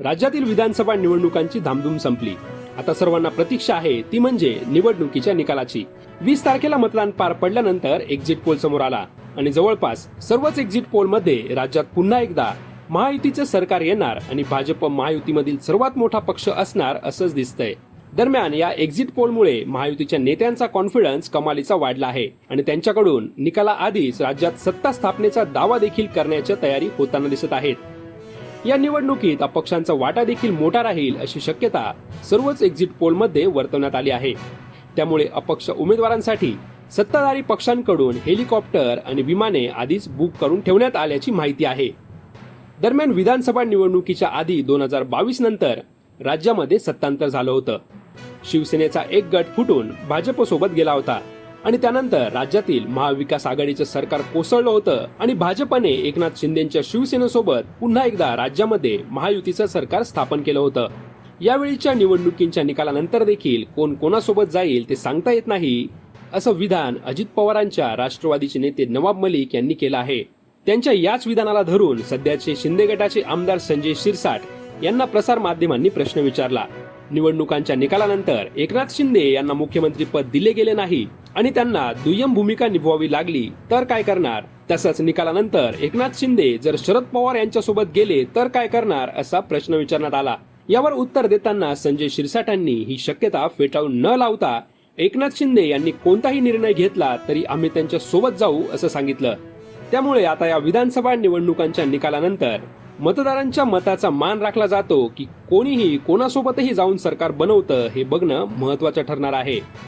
राज्यातील विधानसभा निवडणुकांची धामधूम संपली. आता सर्वांना प्रतीक्षा आहे ती म्हणजे निवडणुकीच्या निकालाची. वीस तारखेला मतदान पार पडल्यानंतर एक्झिट पोल समोर आला. आणि जवळपास सर्वच एक्झिट पोलमध्ये राज्यात पुन्हा एकदा महायुतीचे सरकार येणार आणि भाजप महायुतीमधील सर्वात मोठा पक्ष असणार असंच दिसतंय. दरम्यान या एक्झिट पोलमुळे महायुतीच्या नेत्यांचा कॉन्फिडन्स कमालीचा वाढला आहे आणि त्यांच्याकडून निकालाआधीच राज्यात सत्ता स्थापनेचा दावा देखील करण्याच्या तयारी होताना दिसत आहेत. या निवडणुकीत अपक्षांचा वाटा देखील मोठा राहील अशी शक्यता सर्वच एक्झिट पोलमध्ये वर्तवण्यात आली आहे. त्यामुळे अपक्ष उमेदवारांसाठी सत्ताधारी पक्षांकडून हेलिकॉप्टर आणि विमाने आधीच बुक करून ठेवण्यात आल्याची माहिती आहे. दरम्यान विधानसभा निवडणुकीच्या आधी दोन हजार बावीस नंतर राज्यामध्ये सत्तांतर झालं होतं. शिवसेनेचा एक गट फुटून भाजपसोबत गेला होता. आणि त्यानंतर राज्यातील महाविकास आघाडीचं सरकार कोसळलं होतं आणि भाजपने एकनाथ शिंदेच्या शिवसेनेसोबत पुन्हा एकदा राज्यामध्ये महायुतीचं सरकार स्थापन केलं होतं. यावेळीच्या निवडणुकींच्या निकालानंतर देखील कोण कोणासोबत जाईल ते सांगता येत नाही असं विधान अजित पवारांच्या राष्ट्रवादीचे नेते नवाब मलिक यांनी केलं आहे. त्यांच्या याच विधानाला धरून सध्याचे शिंदे गटाचे आमदार संजय शिरसाट यांना प्रसार माध्यमांनी प्रश्न विचारला. निवडणुकांच्या निकालानंतर एकनाथ शिंदे यांना मुख्यमंत्री पद दिले गेले नाही आणि त्यांना दुय्यम भूमिका निभवावी लागली तर काय करणार? तसंच निकालानंतर एकनाथ शिंदे जर शरद पवार यांच्यासोबत गेले तर काय करणार असा प्रश्न विचारण्यात आला. यावर उत्तर देताना संजय शिरसाटांनी ही शक्यता फेटाळून न लावता एकनाथ शिंदे यांनी कोणताही निर्णय घेतला तरी आम्ही त्यांच्यासोबत जाऊ असं सांगितलं. त्यामुळे आता या विधानसभा निवडणुकांच्या निकालानंतर मतदारांच्या मताचा मान राखला जातो की कोणीही कोणासोबतही जाऊन सरकार बनवतं हे बघणं महत्वाचं ठरणार आहे.